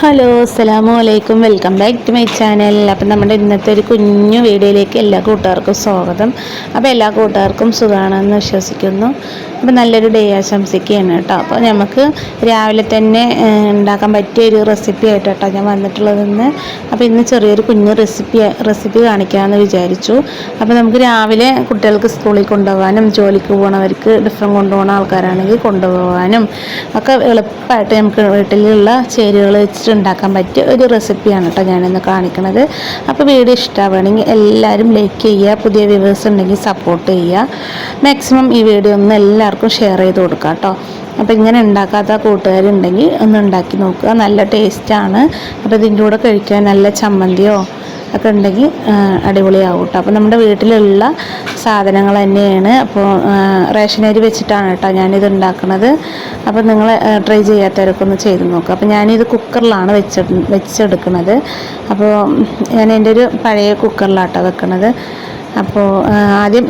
Hello അസ്സലാമു അലൈക്കും. Welcome back to my channel. അപ്പം നമ്മുടെ ഇന്നത്തെ ഒരു കുഞ്ഞു വീഡിയോയിലേക്ക് എല്ലാ കൂട്ടുകാർക്കും സ്വാഗതം. അപ്പോൾ എല്ലാ കൂട്ടുകാർക്കും സുഖമാണെന്ന് വിശ്വസിക്കുന്നു. അപ്പോൾ നല്ലൊരു ഡേ ആശംസിക്കുകയാണ് കേട്ടോ. അപ്പോൾ നമുക്ക് രാവിലെ തന്നെ ഉണ്ടാക്കാൻ പറ്റിയ ഒരു റെസിപ്പി ആയിട്ട് കേട്ടോ ഞാൻ വന്നിട്ടുള്ളതെന്ന് അപ്പോൾ ഇന്ന് ചെറിയൊരു കുഞ്ഞു റെസിപ്പി റെസിപ്പി കാണിക്കാമെന്ന് വിചാരിച്ചു. അപ്പോൾ നമുക്ക് രാവിലെ കുട്ടികൾക്ക് സ്കൂളിൽ കൊണ്ടുപോകാനും ജോലിക്ക് പോകണവർക്ക് ഡിഫറൻ കൊണ്ടുപോകുന്ന ആൾക്കാരാണെങ്കിൽ കൊണ്ടുപോകാനും ഒക്കെ എളുപ്പമായിട്ട് നമുക്ക് വീട്ടിലുള്ള ചേരുവകൾ വെച്ചിട്ട് ഉണ്ടാക്കാൻ പറ്റിയ ഒരു റെസിപ്പിയാണ് കേട്ടോ ഞാനിന്ന് കാണിക്കുന്നത് അപ്പോൾ വീഡിയോ ഇഷ്ടമാവുകയാണെങ്കിൽ എല്ലാവരും ലൈക്ക് ചെയ്യുക. പുതിയ വ്യൂവേഴ്സ് ഉണ്ടെങ്കിൽ സപ്പോർട്ട് ചെയ്യുക. മാക്സിമം ഈ വീഡിയോ ഒന്ന് എല്ലാവർക്കും ഷെയർ ചെയ്ത് കൊടുക്കാം കേട്ടോ അപ്പോൾ ഇങ്ങനെ ഉണ്ടാക്കാത്ത കൂട്ടുകാരുണ്ടെങ്കിൽ ഒന്ന് ഉണ്ടാക്കി നോക്കുക. നല്ല ടേസ്റ്റാണ് അപ്പോൾ ഇതിന്റെ കൂടെ കഴിക്കാൻ നല്ല ചമ്മന്തിയോ ഒക്കെ ഉണ്ടെങ്കിൽ അടിപൊളിയാവും കേട്ടോ അപ്പോൾ നമ്മുടെ വീട്ടിലുള്ള സാധനങ്ങൾ തന്നെയാണ്. അപ്പോൾ റേഷൻ അരി വെച്ചിട്ടാണ് കേട്ടോ ഞാനിത് ഉണ്ടാക്കുന്നത് അപ്പോൾ നിങ്ങൾ ട്രൈ ചെയ്യാത്തവരൊക്കെ ഒന്ന് ചെയ്ത് നോക്കുക അപ്പോൾ ഞാനിത് കുക്കറിലാണ് വെച്ച് വെച്ചെടുക്കുന്നത് അപ്പോൾ ഞാൻ എന്റെ ഒരു പഴയ കുക്കറിലാട്ടോ വെക്കണത്. അപ്പോൾ ആദ്യം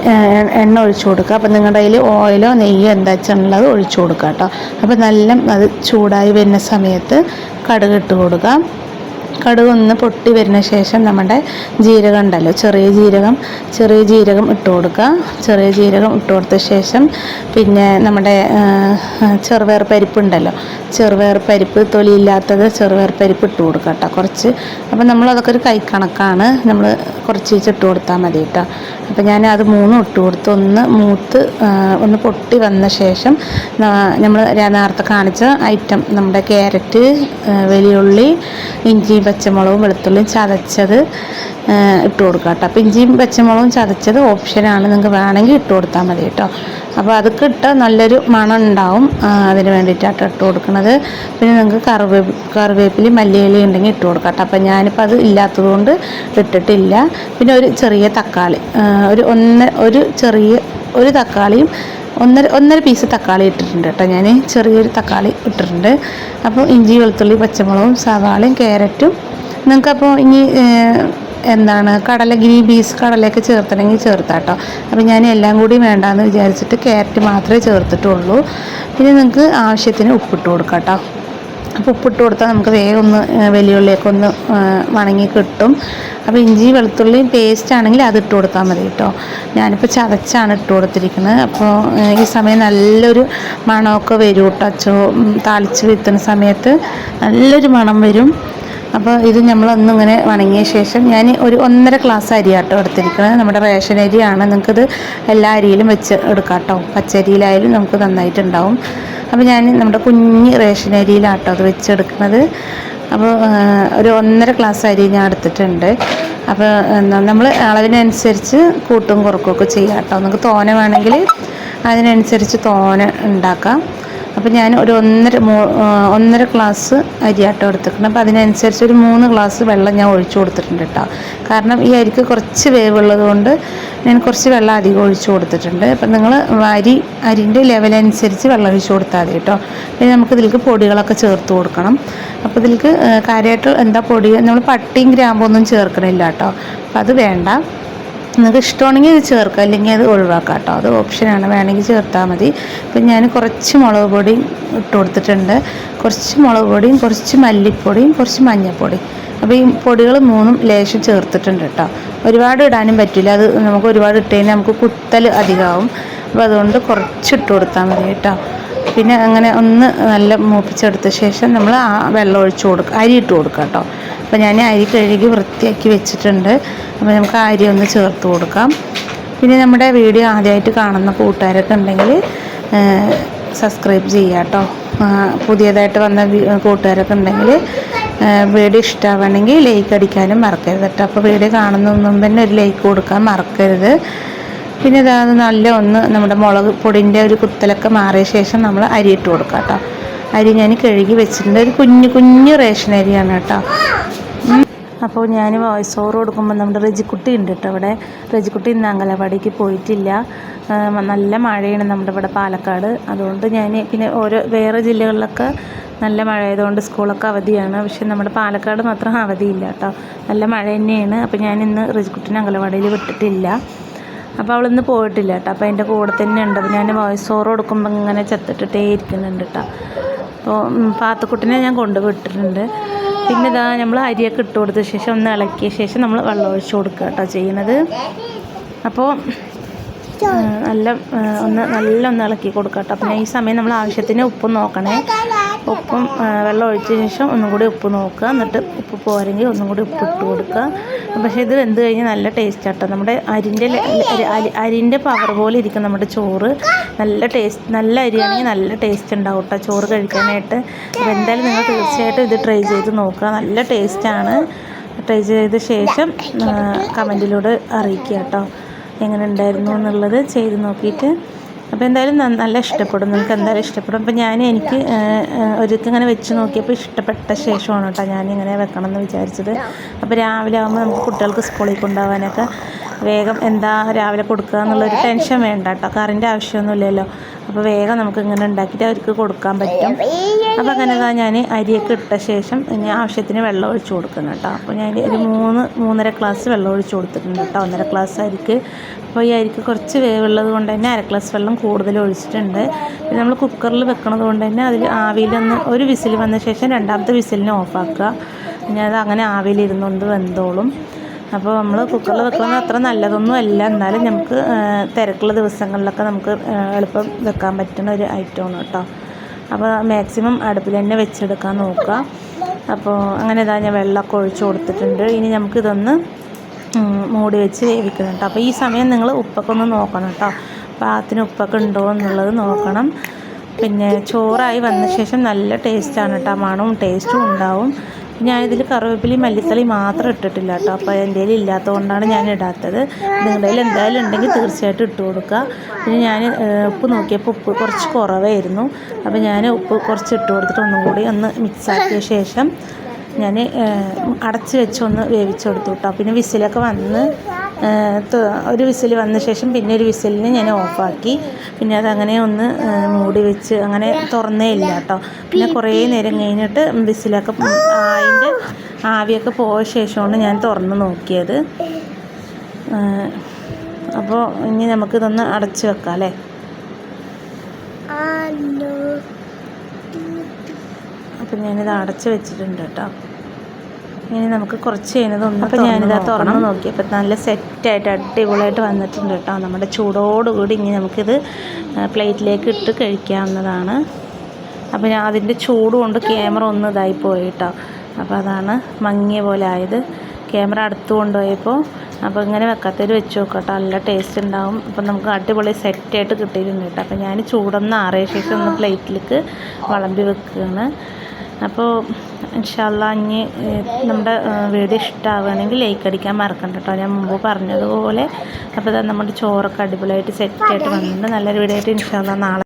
എണ്ണ ഒഴിച്ചു കൊടുക്കുക. അപ്പോൾ നിങ്ങളുടെ കയ്യിൽ ഓയിലോ നെയ്യോ എന്താ വെച്ചാണുള്ളത് ഒഴിച്ചു കൊടുക്കുക കേട്ടോ. അപ്പോൾ നല്ല അത് ചൂടായി വരുന്ന സമയത്ത് കടുക് ഇട്ട് കൊടുക്കുക. കടുക് ഒന്ന് പൊട്ടി വരുന്ന ശേഷം നമ്മുടെ ജീരകം ഉണ്ടല്ലോ ചെറിയ ജീരകം ചെറിയ ജീരകം ഇട്ട് കൊടുക്കുക. ചെറിയ ജീരകം ഇട്ട് കൊടുത്ത ശേഷം പിന്നെ നമ്മുടെ ചെറുപയർ പരിപ്പ് ഉണ്ടല്ലോ ചെറുപയർ പരിപ്പ് തൊലിയില്ലാത്തത് ചെറുപയർ പരിപ്പ് ഇട്ട് കൊടുക്കുക കേട്ടോ കുറച്ച്. അപ്പം നമ്മളതൊക്കെ ഒരു കൈക്കണക്കാണ് നമ്മൾ കുറച്ച് വെച്ച് ഇട്ട് കൊടുത്താൽ മതി കേട്ടോ. അപ്പോൾ ഞാൻ അത് മൂന്നും ഇട്ട് കൊടുത്തു. ഒന്ന് മൂത്ത് ഒന്ന് പൊട്ടി വന്ന ശേഷം നമ്മൾ നേരത്തെ കാണിച്ച ഐറ്റം നമ്മുടെ ക്യാരറ്റ് വെളിയുള്ളി ഇഞ്ചിയും പച്ചമുളകും വെളുത്തുള്ളിയും ചതച്ചത് ഇട്ട് കൊടുക്കുക കേട്ടോ. അപ്പോൾ ഇഞ്ചിയും പച്ചമുളകും ചതച്ചത് ഓപ്ഷനാണ് നിങ്ങൾക്ക് വേണമെങ്കിൽ ഇട്ട് കൊടുത്താൽ മതി കേട്ടോ. അപ്പോൾ അതൊക്കെ ഇട്ട് നല്ലൊരു മണം ഉണ്ടാവും അതിന് വേണ്ടിയിട്ടാണ് ഇട്ട് കൊടുക്കുന്നത് പിന്നെ നിങ്ങൾക്ക് കറിവേ കറിവേപ്പിലി മല്ലിയിലി ഉണ്ടെങ്കിൽ ഇട്ട് കൊടുക്കാം കേട്ടോ. അപ്പോൾ ഞാനിപ്പോൾ അത് ഇല്ലാത്തതുകൊണ്ട് ഇട്ടിട്ടില്ല. പിന്നെ ഒരു ചെറിയ തക്കാളി ഒരു ഒന്ന് ഒരു ചെറിയ ഒരു തക്കാളിയും ഒന്നര ഒന്നര പീസ് തക്കാളി ഇട്ടിട്ടുണ്ട് കേട്ടോ ഞാൻ ചെറിയൊരു തക്കാളി ഇട്ടിട്ടുണ്ട്. അപ്പോൾ ഇഞ്ചി വെളുത്തുള്ളി പച്ചമുളകും സവാളയും ക്യാരറ്റും. നിങ്ങൾക്കപ്പോൾ ഇനി എന്താണ് കടല ഗ്രീൻ പീസ് കടലയൊക്കെ ചേർത്തണമെങ്കിൽ ചേർത്താം കേട്ടോ. അപ്പോൾ ഞാൻ എല്ലാം കൂടി വേണ്ടാന്ന് വിചാരിച്ചിട്ട് ക്യാരറ്റ് മാത്രമേ ചേർത്തിട്ടുള്ളൂ. പിന്നെ നിങ്ങൾക്ക് ആവശ്യത്തിന് ഉപ്പിട്ട് കൊടുക്കാം കേട്ടോ. അപ്പോൾ ഉപ്പിട്ട് കൊടുത്താൽ നമുക്ക് വേഗം ഒന്ന് വെല്ലുള്ളിയൊക്കെ ഒന്ന് വണങ്ങി കിട്ടും. അപ്പോൾ ഇഞ്ചി വെളുത്തുള്ളി പേസ്റ്റ് ആണെങ്കിൽ അത് ഇട്ട് കൊടുത്താൽ മതി കേട്ടോ. ഞാനിപ്പോൾ ചതച്ചാണ് ഇട്ട് കൊടുത്തിരിക്കുന്നത്. അപ്പോൾ ഈ സമയം നല്ലൊരു മണമൊക്കെ വരും കേട്ടോ താളിച്ച് വിത്തുന്ന സമയത്ത് നല്ലൊരു മണം വരും. അപ്പോൾ ഇത് നമ്മളൊന്നിങ്ങനെ വണങ്ങിയ ശേഷം ഞാൻ ഒരു ഒന്നര ഗ്ലാസ് അരിയാട്ടോ എടുത്തിരിക്കുന്നത്. നമ്മുടെ റേഷൻ അരിയാണ്. നിങ്ങൾക്കിത് എല്ലാ അരിയിലും വെച്ച് എടുക്കാം കേട്ടോ. പച്ചരിയിലായാലും നമുക്ക് നന്നായിട്ടുണ്ടാവും. അപ്പോൾ ഞാൻ നമ്മുടെ കുഞ്ഞ് റേഷൻ അരിയിലാട്ടോ അത് വെച്ചെടുക്കുന്നത്. അപ്പോൾ ഒരു ഒന്നര ഗ്ലാസ് അരി ഞാൻ എടുത്തിട്ടുണ്ട്. അപ്പോൾ നമ്മൾ അളവിനനുസരിച്ച് കൂട്ടും കുറക്കുകയൊക്കെ ചെയ്യാം കേട്ടോ നിങ്ങൾക്ക് തോന വേണമെങ്കിൽ അതിനനുസരിച്ച് തോന ഉണ്ടാക്കാം. അപ്പോൾ ഞാൻ ഒരു ഒന്നര ഒന്നര ഗ്ലാസ് അരിയാട്ടോ എടുത്തിട്ടുണ്ട്. അപ്പോൾ അതിനനുസരിച്ച് ഒരു മൂന്ന് ഗ്ലാസ് വെള്ളം ഞാൻ ഒഴിച്ചു കൊടുത്തിട്ടുണ്ട് കേട്ടോ കാരണം ഈ അരിക്ക് കുറച്ച് വേവുള്ളത് കൊണ്ട് ഞാൻ കുറച്ച് വെള്ളം അധികം ഒഴിച്ചു കൊടുത്തിട്ടുണ്ട്. അപ്പം നിങ്ങൾ അരി അരിന്റെ ലെവലനുസരിച്ച് വെള്ളം ഒഴിച്ചു കൊടുത്താൽ മതി കേട്ടോ പിന്നെ നമുക്ക് ഇതിലേക്ക് പൊടികളൊക്കെ ചേർത്ത് കൊടുക്കണം. അപ്പോൾ ഇതിലേക്ക് കാര്യമായിട്ട് എന്താ പൊടി നമ്മൾ പട്ടിയും ഗ്രാമ്പൊന്നും ചേർക്കണില്ല കേട്ടോ അപ്പോൾ അത് വേണ്ട. നിങ്ങൾക്ക് ഇഷ്ടമാണെങ്കിൽ ഇത് ചേർക്കാം അല്ലെങ്കിൽ അത് ഒഴിവാക്കാം കേട്ടോ. അത് ഓപ്ഷനാണ് വേണമെങ്കിൽ ചേർത്താൽ മതി. ഇപ്പം ഞാൻ കുറച്ച് മുളക് പൊടി ഇട്ട് കൊടുത്തിട്ടുണ്ട്. കുറച്ച് മുളക് പൊടിയും കുറച്ച് മല്ലിപ്പൊടിയും കുറച്ച് മഞ്ഞൾപ്പൊടി അപ്പോൾ ഈ പൊടികൾ മൂന്നും ലേശം ചേർത്തിട്ടുണ്ട് കേട്ടോ. ഒരുപാട് ഇടാനും പറ്റില്ല. അത് നമുക്ക് ഒരുപാട് ഇട്ട് കഴിഞ്ഞാൽ നമുക്ക് കുത്തൽ അധികമാവും. അപ്പോൾ അതുകൊണ്ട് കുറച്ച് ഇട്ട് കൊടുത്താൽ മതി കേട്ടോ. പിന്നെ അങ്ങനെ ഒന്ന് നല്ല മൂപ്പിച്ചെടുത്ത ശേഷം നമ്മൾ ആ വെള്ളം ഒഴിച്ച് കൊടുക്കുക അരി ഇട്ട് കൊടുക്കാം കേട്ടോ. അപ്പോൾ ഞാൻ അരി കഴുകി വൃത്തിയാക്കി വെച്ചിട്ടുണ്ട്. അപ്പോൾ നമുക്ക് അരി ഒന്ന് ചേർത്ത് കൊടുക്കാം. പിന്നെ നമ്മുടെ വീഡിയോ ആദ്യമായിട്ട് കാണുന്ന കൂട്ടുകാരൊക്കെ ഉണ്ടെങ്കിൽ സബ്സ്ക്രൈബ് ചെയ്യുക കേട്ടോ പുതിയതായിട്ട് വന്ന കൂട്ടുകാരൊക്കെ ഉണ്ടെങ്കിൽ വീഡിയോ ഇഷ്ടമാവണമെങ്കിൽ ലൈക്ക് അടിക്കാനും മറക്കരുത് കേട്ടോ അപ്പോൾ വീഡിയോ കാണുന്നൊന്നും തന്നെ ഒരു ലൈക്ക് കൊടുക്കാൻ മറക്കരുത്. പിന്നെ ഇതാ നല്ല ഒന്ന് നമ്മുടെ മുളക് പൊടിന്റെ ഒരു കുത്തലൊക്കെ മാറിയ ശേഷം നമ്മൾ അരിയിട്ട് കൊടുക്കാം കേട്ടോ അരി ഞാൻ കഴുകി വെച്ചിട്ടുണ്ട്. ഒരു കുഞ്ഞു കുഞ്ഞു റേഷൻ അരിയാണ് കേട്ടോ. അപ്പോൾ ഞാൻ വോയിസ് ഓവർ കൊടുക്കുമ്പോൾ നമ്മുടെ റെജിക്കുട്ടി ഉണ്ട് കേട്ടോ ഇവിടെ. റെജിക്കുട്ടി ഇന്ന് അങ്കലവാടിക്ക് പോയിട്ടില്ല. നല്ല മഴയാണ് നമ്മുടെ ഇവിടെ പാലക്കാട്. അതുകൊണ്ട് ഞാൻ പിന്നെ ഓരോ വേറെ ജില്ലകളിലൊക്കെ നല്ല മഴ ആയതുകൊണ്ട് സ്കൂളൊക്കെ അവധിയാണ്. പക്ഷെ നമ്മുടെ പാലക്കാട് മാത്രം അവധിയില്ല കേട്ടോ. നല്ല മഴ തന്നെയാണ്. അപ്പോൾ ഞാൻ ഇന്ന് റെജിക്കുട്ടിനെ അങ്കലവാടിയിൽ വിട്ടിട്ടില്ല. അപ്പോൾ അവളിന്ന് പോയിട്ടില്ല കേട്ടോ. അപ്പോൾ എന്റെ കൂടെ തന്നെ ഉണ്ട്. അപ്പോൾ ഞാൻ വോയിസ് ഓവർ കൊടുക്കുമ്പോൾ ഇങ്ങനെ ചത്തിട്ടിട്ടേ ഇരിക്കുന്നുണ്ട് കേട്ടോ. പാത്തുക്കുട്ടിനെ ഞാൻ കൊണ്ടുവിട്ടിട്ടുണ്ട്. പിന്നെ ഇതാ നമ്മൾ അരിയൊക്കെ ഇട്ട് കൊടുത്ത ശേഷം ഒന്ന് ഇളക്കിയ ശേഷം നമ്മൾ വെള്ളം ഒഴിച്ച് കൊടുക്കുക കേട്ടോ ചെയ്യുന്നത്. അപ്പോൾ നല്ല ഒന്ന് നല്ല ഒന്ന് ഇളക്കി കൊടുക്കുക കേട്ടോ. പിന്നെ ഈ സമയം നമ്മൾ ആവശ്യത്തിന് ഉപ്പ് നോക്കണേ. ഉപ്പും വെള്ളം ഒഴിച്ച ശേഷം ഒന്നും കൂടി ഉപ്പ് നോക്കുക. എന്നിട്ട് ഉപ്പ് പോരെങ്കിൽ ഒന്നും കൂടി ഉപ്പ് ഇട്ട് കൊടുക്കുക. പക്ഷേ ഇത് വെന്ത് കഴിഞ്ഞാൽ നല്ല ടേസ്റ്റ് ആട്ടോ. നമ്മുടെ അരിന്റെ അരിന്റെ പവർ പോലെ ഇരിക്കും നമ്മുടെ ചോറ്. നല്ല ടേസ്റ്റ് നല്ല അരിയാണെങ്കിൽ നല്ല ടേസ്റ്റ് ഉണ്ടാവും കേട്ടോ ചോറ് കഴിക്കാനായിട്ട്. അപ്പോൾ എന്തായാലും നിങ്ങൾ തീർച്ചയായിട്ടും ഇത് ട്രൈ ചെയ്ത് നോക്കുക. നല്ല ടേസ്റ്റാണ് ട്രൈ ചെയ്ത ശേഷം കമന്റിലൂടെ അറിയിക്കുക കേട്ടോ. എങ്ങനെ ഉണ്ടായിരുന്നു എന്നുള്ളത് ചെയ്ത് നോക്കിയിട്ട് അപ്പോൾ എന്തായാലും നല്ല ഇഷ്ടപ്പെടും. നിങ്ങൾക്ക് എന്തായാലും ഇഷ്ടപ്പെടും. അപ്പോൾ ഞാൻ എനിക്ക് ഒരിക്കൽ ഇങ്ങനെ വെച്ച് നോക്കിയപ്പോൾ ഇഷ്ടപ്പെട്ട ശേഷമാണ് കേട്ടോ ഞാനിങ്ങനെ വെക്കണം എന്ന് വിചാരിച്ചത്. അപ്പോൾ രാവിലെ ആകുമ്പോൾ നമുക്ക് കുട്ടികൾക്ക് സ്കൂളിൽ കൊണ്ടുപോകാനൊക്കെ വേഗം എന്താ രാവിലെ കൊടുക്കുക എന്നുള്ളൊരു ടെൻഷൻ വേണ്ട കേട്ടോ. കറിന്റെ ആവശ്യമൊന്നുമില്ലല്ലോ. അപ്പോൾ വേഗം നമുക്ക് ഇങ്ങനെ ഉണ്ടാക്കിയിട്ട് അവർക്ക് കൊടുക്കാൻ പറ്റും. അപ്പോൾ അങ്ങനെ ഇതാ ഞാൻ അരിയൊക്കെ ഇട്ട ശേഷം ഇനി ആവശ്യത്തിന് വെള്ളം ഒഴിച്ച് കൊടുക്കുന്നു കേട്ടോ. അപ്പോൾ ഞാൻ ഒരു മൂന്ന് മൂന്നര ഗ്ലാസ് വെള്ളം ഒഴിച്ച് കൊടുത്തിട്ടുണ്ട് കേട്ടോ. ഒന്നര ഗ്ലാസ് അരിക്ക്. അപ്പോൾ ഈ അരിക്ക് കുറച്ച് വേവുള്ളത് കൊണ്ട് തന്നെ അര ഗ്ലാസ് വെള്ളം കൂടുതൽ ഒഴിച്ചിട്ടുണ്ട്. പിന്നെ നമ്മൾ കുക്കറിൽ വെക്കണത് കൊണ്ട് തന്നെ അതിൽ ആവിയിലൊന്ന് ഒരു വിസിൽ വന്ന ശേഷം രണ്ടാമത്തെ വിസിലിനെ ഓഫാക്കുക പിന്നെ അത് അങ്ങനെ ആവിയിലിരുന്നുകൊണ്ട് വെന്തോളും. അപ്പോൾ നമ്മൾ കുക്കറിൽ വെക്കുന്നത് അത്ര നല്ലതൊന്നും അല്ല. എന്നാലും നമുക്ക് തിരക്കുള്ള ദിവസങ്ങളിലൊക്കെ നമുക്ക് എളുപ്പം വെക്കാൻ പറ്റുന്ന ഒരു ഐറ്റമാണ് കേട്ടോ. അപ്പോൾ മാക്സിമം അടുപ്പിൽ തന്നെ വെച്ചെടുക്കാൻ നോക്കുക. അപ്പോൾ അങ്ങനെ ഇതാ ഞാൻ വെള്ളമൊക്കെ ഒഴിച്ച് കൊടുത്തിട്ടുണ്ട്. ഇനി നമുക്കിതൊന്ന് മൂടി വെച്ച് വേവിക്കണം കേട്ടോ. അപ്പോൾ ഈ സമയം നിങ്ങൾ ഉപ്പൊക്കെ ഒന്ന് നോക്കണം കേട്ടോ. പാകത്തിന് ഉപ്പൊക്കെ ഉണ്ടോ എന്നുള്ളത് നോക്കണം. പിന്നെ ചോറായി വന്ന ശേഷം നല്ല ടേസ്റ്റാണ് കേട്ടോ. മണവും ടേസ്റ്റും ഉണ്ടാവും. ഞാനിതിൽ കറിവേപ്പിലയും മല്ലിത്തലയും മാത്രം ഇട്ടിട്ടില്ല കേട്ടോ. അപ്പോൾ എന്റെ കയ്യിൽ ഇല്ലാത്തതുകൊണ്ടാണ് ഞാൻ ഇടാത്തത്. നിങ്ങളുടെ കയ്യിൽ എന്തായാലും ഉണ്ടെങ്കിൽ തീർച്ചയായിട്ടും ഇട്ട് കൊടുക്കുക. പിന്നെ ഞാൻ ഉപ്പ് നോക്കിയപ്പോൾ ഉപ്പ് കുറച്ച് കുറവായിരുന്നു. അപ്പോൾ ഞാൻ ഉപ്പ് കുറച്ച് ഇട്ട് കൊടുത്തിട്ട് ഒന്നും കൂടി ഒന്ന് മിക്സ് ആക്കിയ ശേഷം ഞാൻ അടച്ച് വെച്ചൊന്ന് വേവിച്ചെടുത്തു കേട്ടോ. പിന്നെ വിസിലൊക്കെ വന്ന് ഒരു വിസിൽ വന്ന ശേഷം പിന്നെ ഒരു വിസിലിന് ഞാൻ ഓഫാക്കി. പിന്നെ അതങ്ങനെ ഒന്ന് മൂടി വെച്ച് അങ്ങനെ തുറന്നേ ഇല്ല കേട്ടോ. പിന്നെ കുറേ നേരം കഴിഞ്ഞിട്ട് വിസിലൊക്കെ അതിന്റെ ആവിയൊക്കെ പോയ ശേഷമാണ് ഞാൻ തുറന്ന് നോക്കിയത്. അപ്പോൾ ഇനി നമുക്കിതൊന്ന് അടച്ച് വെക്കാം അല്ലേ? അപ്പം ഞാനിത് അടച്ചു വെച്ചിട്ടുണ്ട് കേട്ടോ. ഇനി നമുക്ക് കുറച്ച് കഴിഞ്ഞത് ഒന്ന് അപ്പോൾ ഞാനിത് തുറന്ന് നോക്കി അപ്പോൾ നല്ല സെറ്റായിട്ട് അടിപൊളിയായിട്ട് വന്നിട്ടുണ്ട് കേട്ടോ. നമ്മുടെ ചൂടോടുകൂടി ഇനി നമുക്കിത് പ്ലേറ്റിലേക്ക് ഇട്ട് കഴിക്കാവുന്നതാണ്. അപ്പോൾ ഞാൻ അതിന്റെ ചൂട് കൊണ്ട് ക്യാമറ ഒന്ന് ഇതായി പോയി കേട്ടോ. അപ്പോൾ അതാണ് മങ്ങിയ പോലെ ആയത്. ക്യാമറ അടുത്ത് കൊണ്ടുപോയപ്പോൾ അപ്പോൾ ഇങ്ങനെ വെക്കാത്തവർ വെച്ച് നോക്കട്ടോ നല്ല ടേസ്റ്റ് ഉണ്ടാവും. അപ്പം നമുക്ക് അടിപൊളി സെറ്റായിട്ട് കിട്ടിയിട്ടുണ്ട് കേട്ടോ. അപ്പോൾ ഞാൻ ചൂടൊന്ന് ആറിയ ശേഷം ഒന്ന് പ്ലേറ്റിലേക്ക് വിളമ്പി വെക്കുകയാണ്. അപ്പോൾ ഇൻഷാല്ല ഇനി നമ്മുടെ വീഡിയോ ഇഷ്ടമാവുകയാണെങ്കിൽ ലൈക്ക് അടിക്കാൻ മറക്കണ്ട കേട്ടോ ഞാൻ മുമ്പ് പറഞ്ഞതുപോലെ അപ്പോൾ ഇതാ നമ്മുടെ ചോറൊക്കെ അടിപൊളിയായിട്ട് സെറ്റായിട്ട് വന്നിട്ടുണ്ട്. നല്ലൊരു വീഡിയോ ആയിട്ട് ഇൻഷാല്ല നാളെ